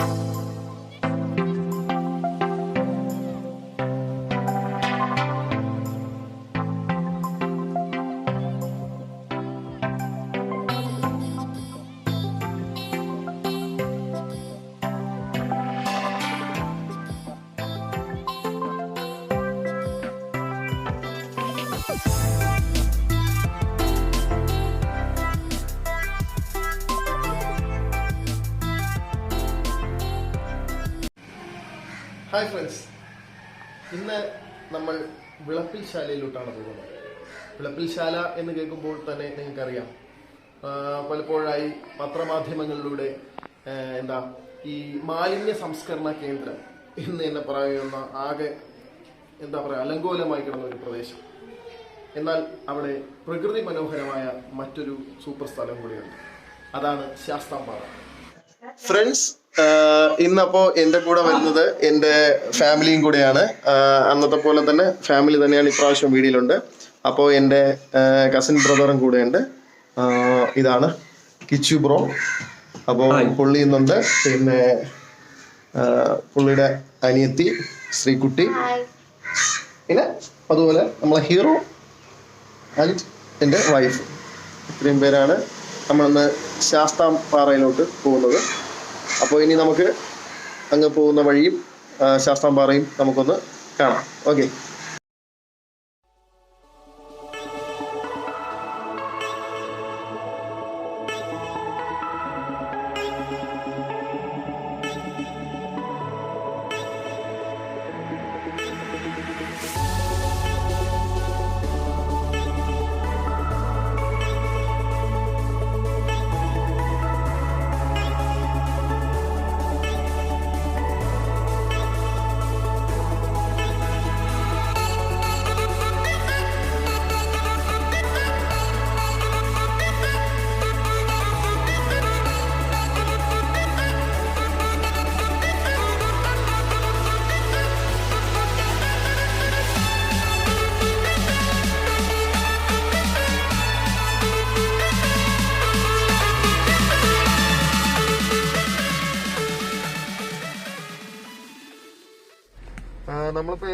You hi friends ഇന്ന് നമ്മൾ വിളപ്പിൽ ശാലയിലോട്ടാണ് പോകുന്നത്. വിളപ്പിൽ ശാല എന്ന് കേൾക്കുമ്പോൾ തന്നെ നിങ്ങൾക്കറിയാം. പലപ്പോഴായി പത്രമാധ്യമങ്ങളിലൂടെ എന്താ ഈ മാലിന്യ സംസ്കരണ കേന്ദ്രം എന്ന് തന്നെ പറയുന്ന ആകെ എന്താ പറയുക അലങ്കോലമായി കിടന്ന ഒരു പ്രദേശം. എന്നാൽ അവിടെ പ്രകൃതി മനോഹരമായ മറ്റൊരു സൂപ്പർ സ്ഥലം കൂടിയുണ്ട്. അതാണ് ശാസ്താംപാറ. ഫ്രണ്ട്സ് ഇന്നപ്പോ എന്റെ കൂടെ വരുന്നത് എന്റെ ഫാമിലിയും കൂടെയാണ്. അന്നത്തെ പോലെ തന്നെ ഫാമിലി തന്നെയാണ് ഇപ്രാവശ്യം വീടിലുണ്ട്. അപ്പോ എന്റെ കസിൻ ബ്രദറും കൂടെയുണ്ട്. ഉണ്ട് ഇതാണ് കിച്ചു ബ്രോ അപ്പോ പുള്ളി ഇന്നുണ്ട്. പിന്നെ പുള്ളിയുടെ അനിയത്തി ശ്രീകുട്ടി. പിന്നെ അതുപോലെ നമ്മളെ ഹീറോ ആൻഡ് എന്റെ വൈഫ് ഇത്രയും പേരാണ് നമ്മളിന്ന് ശാസ്താം പാറയിലോട്ട് പോകുന്നത്. അപ്പോൾ ഇനി നമുക്ക് അങ്ങ് പോകുന്ന വഴിയും ശാസ്ത്രം ശാസ്താം പാറയും നമുക്കൊന്ന് കാണാം. ഓക്കെ.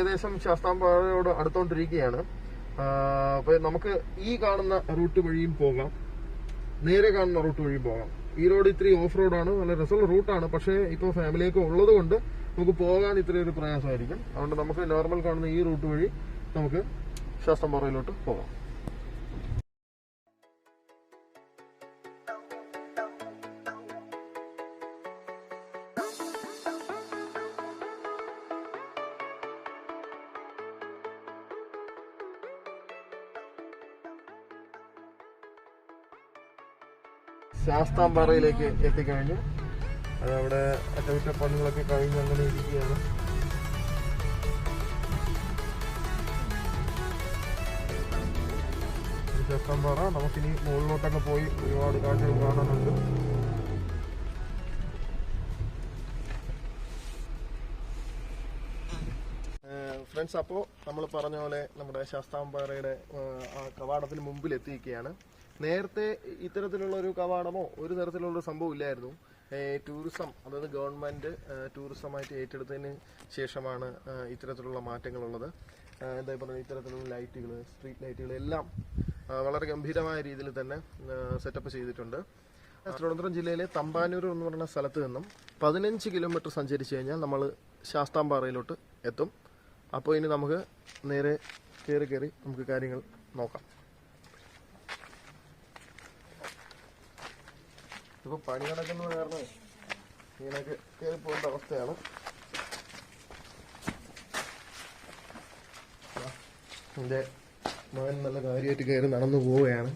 ഏകദേശം ശാസ്താംപാറയോട് അടുത്തോണ്ടിരിക്കുകയാണ്. അപ്പൊ നമുക്ക് ഈ കാണുന്ന റൂട്ട് വഴിയും പോകാം. നേരെ കാണുന്ന റൂട്ട് വഴിയും പോകാം. ഈ റോഡ് ഇത്തിരി ഓഫ് റോഡാണ് നല്ല രസമുള്ള റൂട്ടാണ് പക്ഷേ ഇപ്പോൾ ഫാമിലിയൊക്കെ ഉള്ളത് കൊണ്ട് നമുക്ക് പോകാൻ ഇത്തിരി ഒരു പ്രയാസമായിരിക്കും. അതുകൊണ്ട് നമുക്ക് നോർമൽ കാണുന്ന ഈ റൂട്ട് വഴി നമുക്ക് ശാസ്താംപാറയിലോട്ട് പോകാം. ശാസ്താംപാറയിലേക്ക് എത്തിക്കഴിഞ്ഞു. അതവിടെ അറ്റകുറ്റപ്പണികളൊക്കെ കഴിഞ്ഞ് അങ്ങനെ ഇരിക്കുകയാണ്. ശാസ്താംപാറ നമുക്കിനി മുകളിലോട്ടൊക്കെ പോയി ഒരുപാട് കാഴ്ചകൾ കാണാനുണ്ട്. ഫ്രണ്ട്സ് അപ്പോൾ നമ്മൾ പറഞ്ഞ പോലെ നമ്മുടെ ശാസ്താംപാറയുടെ ആ കവാടത്തിന് മുമ്പിൽ എത്തിയിരിക്കുകയാണ് നേരത്തെ ഇത്തരത്തിലുള്ള ഒരു കവാടമോ ഒരു തരത്തിലുള്ള സംഭവം ഇല്ലായിരുന്നു. ടൂറിസം അതായത് ഗവൺമെന്റ് ടൂറിസമായിട്ട് ഏറ്റെടുത്തതിന് ശേഷമാണ് ഇത്തരത്തിലുള്ള മാറ്റങ്ങളുള്ളത്. എന്താ പറയുക ഇത്തരത്തിലുള്ള ലൈറ്റുകൾ സ്ട്രീറ്റ് ലൈറ്റുകൾ എല്ലാം വളരെ ഗംഭീരമായ രീതിയിൽ തന്നെ സെറ്റപ്പ് ചെയ്തിട്ടുണ്ട്. തിരുവനന്തപുരം ജില്ലയിലെ തമ്പാനൂർ എന്ന് പറയുന്ന സ്ഥലത്ത് നിന്നും പതിനഞ്ച് കിലോമീറ്റർ സഞ്ചരിച്ചു കഴിഞ്ഞാൽ നമ്മൾ ശാസ്താംപാറയിലോട്ട് എത്തും. അപ്പോൾ ഇനി നമുക്ക് നേരെ കയറി കയറി നമുക്ക് കാര്യങ്ങൾ നോക്കാം. ഇപ്പോൾ പണി നടക്കുന്നത് കാരണം ഇങ്ങനെയൊക്കെ കയറി പോകേണ്ട അവസ്ഥയാണ് എന്റെ മകൻ നല്ല കാര്യമായിട്ട് കയറി നടന്നു പോവുകയാണ്.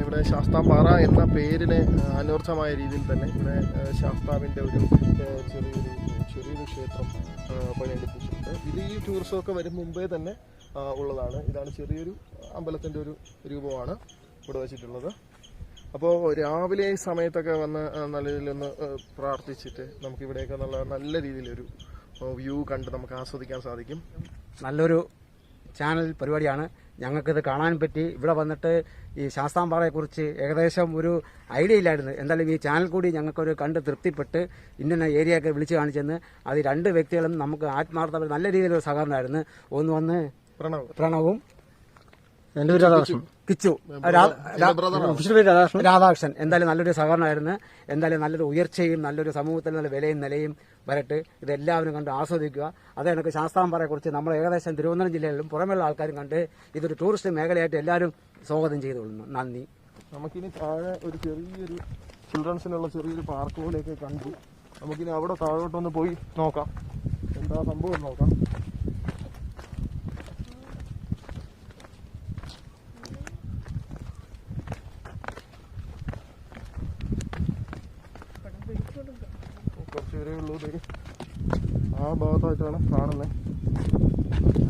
ഇവിടെ ശാസ്താംപാറ എന്ന പേരിന് അനൂർജമായ രീതിയിൽ തന്നെ ഇവിടെ ശാസ്താവിന്റെ ഒരു ചെറിയൊരു ചെറിയൊരു ക്ഷേത്രം പണിയെടുപ്പിച്ചിട്ടുണ്ട്. ഇത് ഈ ടൂറിസമൊക്കെ വരും മുമ്പേ തന്നെ ഉള്ളതാണ്. ഇതാണ് ചെറിയൊരു അമ്പലത്തിന്റെ ഒരു രൂപമാണ് ഇവിടെ വെച്ചിട്ടുള്ളത്. അപ്പോൾ രാവിലെ സമയത്തൊക്കെ വന്ന് നല്ല രീതിയിലൊന്ന് പ്രാർത്ഥിച്ചിട്ട് നമുക്ക് ഇവിടെയൊക്കെ നല്ല നല്ല രീതിയിലൊരു വ്യൂ കണ്ട് നമുക്ക് ആസ്വദിക്കാൻ സാധിക്കും. നല്ലൊരു ചാനൽ പരിപാടിയാണ്. ഞങ്ങൾക്കിത് കാണാൻ പറ്റി. ഇവിടെ വന്നിട്ട് ഈ ശാസ്താംപാറയെക്കുറിച്ച് ഏകദേശം ഒരു ഐഡിയ ഇല്ലായിരുന്നു. എന്തായാലും ഈ ചാനൽ കൂടി ഞങ്ങൾക്കൊരു കണ്ട് തൃപ്തിപ്പെട്ട് ഇന്ന ഏരിയയൊക്കെ വിളിച്ച് കാണിച്ചെന്ന് അത് രണ്ട് വ്യക്തികളും നമുക്ക് ആത്മാർത്ഥ നല്ല രീതിയിലൊരു സഹകരണമായിരുന്നു. ഒന്ന് വന്ന് പ്രണവ്. പ്രണവും എന്റെ പേര് രാധാകൃഷ്ണൻ. കിച്ചു. രാധാകൃഷ്ണൻ. എന്തായാലും നല്ലൊരു സഹകരണമായിരുന്നു. എന്തായാലും നല്ലൊരു ഉയർച്ചയും നല്ലൊരു സമൂഹത്തിൽ നല്ല വിലയും നിലയും വരട്ടെ ഇതെല്ലാവരും കണ്ട് ആസ്വദിക്കുക. അത് ശാസ്താംപാറയെ കുറിച്ച് നമ്മൾ ഏകദേശം തിരുവനന്തപുരം ജില്ലയിലും പുറമെയുള്ള ആൾക്കാരും കണ്ട് ഇതൊരു ടൂറിസ്റ്റ് മേഖലയായിട്ട് എല്ലാവരും സ്വാഗതം ചെയ്തുകൊള്ളുന്നു. നന്ദി. നമുക്കിനി താഴെ ഒരു ചെറിയൊരു ചിൽഡ്രൻസിനുള്ള ചെറിയൊരു പാർക്ക് പോലെയൊക്കെ കണ്ടു. നമുക്കിനി അവിടെ താഴോട്ടൊന്ന് പോയി നോക്കാം. എന്താ സംഭവം നോക്കാം കുറച്ച് പേരേ ഉള്ളൂ ദേ. ഭാഗത്തായിട്ടാണ് കാണുന്നത്.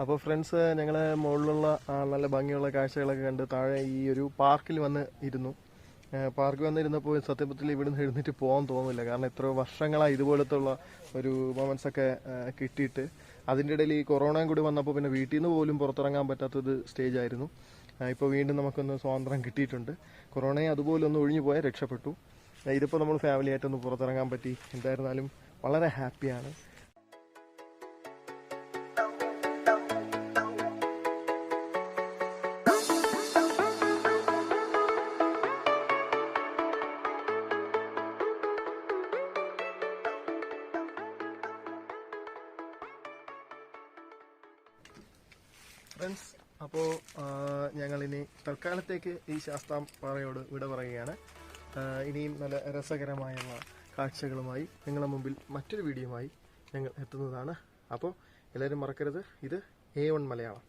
അപ്പോൾ ഫ്രണ്ട്സ് ഞങ്ങൾ മുകളിലുള്ള നല്ല ഭംഗിയുള്ള കാഴ്ചകളൊക്കെ കണ്ട് താഴെ ഈ ഒരു പാർക്കിൽ വന്ന് ഇരുന്നു. പാർക്കിൽ വന്നിരുന്നപ്പോൾ സത്യത്തിൽ ഇവിടുന്ന് എഴുന്നേറ്റ് പോകാൻ തോന്നുന്നില്ല കാരണം എത്രയോ വർഷങ്ങളായി ഇതുപോലത്തെ ഉള്ള ഒരു മൊമെന്റ്സ് ഒക്കെ കിട്ടിയിട്ട്. അതിന്റെ ഇടയിൽ ഈ കൊറോണയും കൂടി വന്നപ്പോൾ പിന്നെ വീട്ടിൽ നിന്ന് പോലും പുറത്തിറങ്ങാൻ പറ്റാത്തൊരു സ്റ്റേജ് ആയിരുന്നു. ഇപ്പോൾ വീണ്ടും നമുക്കൊന്ന് സ്വാതന്ത്ര്യം കിട്ടിയിട്ടുണ്ട്. കൊറോണയെ അതുപോലെ ഒന്ന് ഒഴിഞ്ഞു പോയാൽ രക്ഷപ്പെട്ടു. ഇതിപ്പോൾ നമ്മൾ ഫാമിലിയായിട്ടൊന്ന് പുറത്തിറങ്ങാൻ പറ്റി. എന്തായിരുന്നാലും വളരെ ഹാപ്പിയാണ് ഫ്രണ്ട്സ് അപ്പോൾ ഞങ്ങളിനി തൽക്കാലത്തേക്ക് ഈ ശാസ്താം പാറയോട് വിട പറയുകയാണ്. ഇനിയും നല്ല രസകരമായുള്ള കാഴ്ചകളുമായി നിങ്ങളുടെ മുമ്പിൽ മറ്റൊരു വീഡിയോയുമായി ഞങ്ങൾ എത്തുന്നതാണ്. അപ്പോൾ എല്ലാവരും മറക്കരുത്. ഇത് എ വൺ മലയാളം.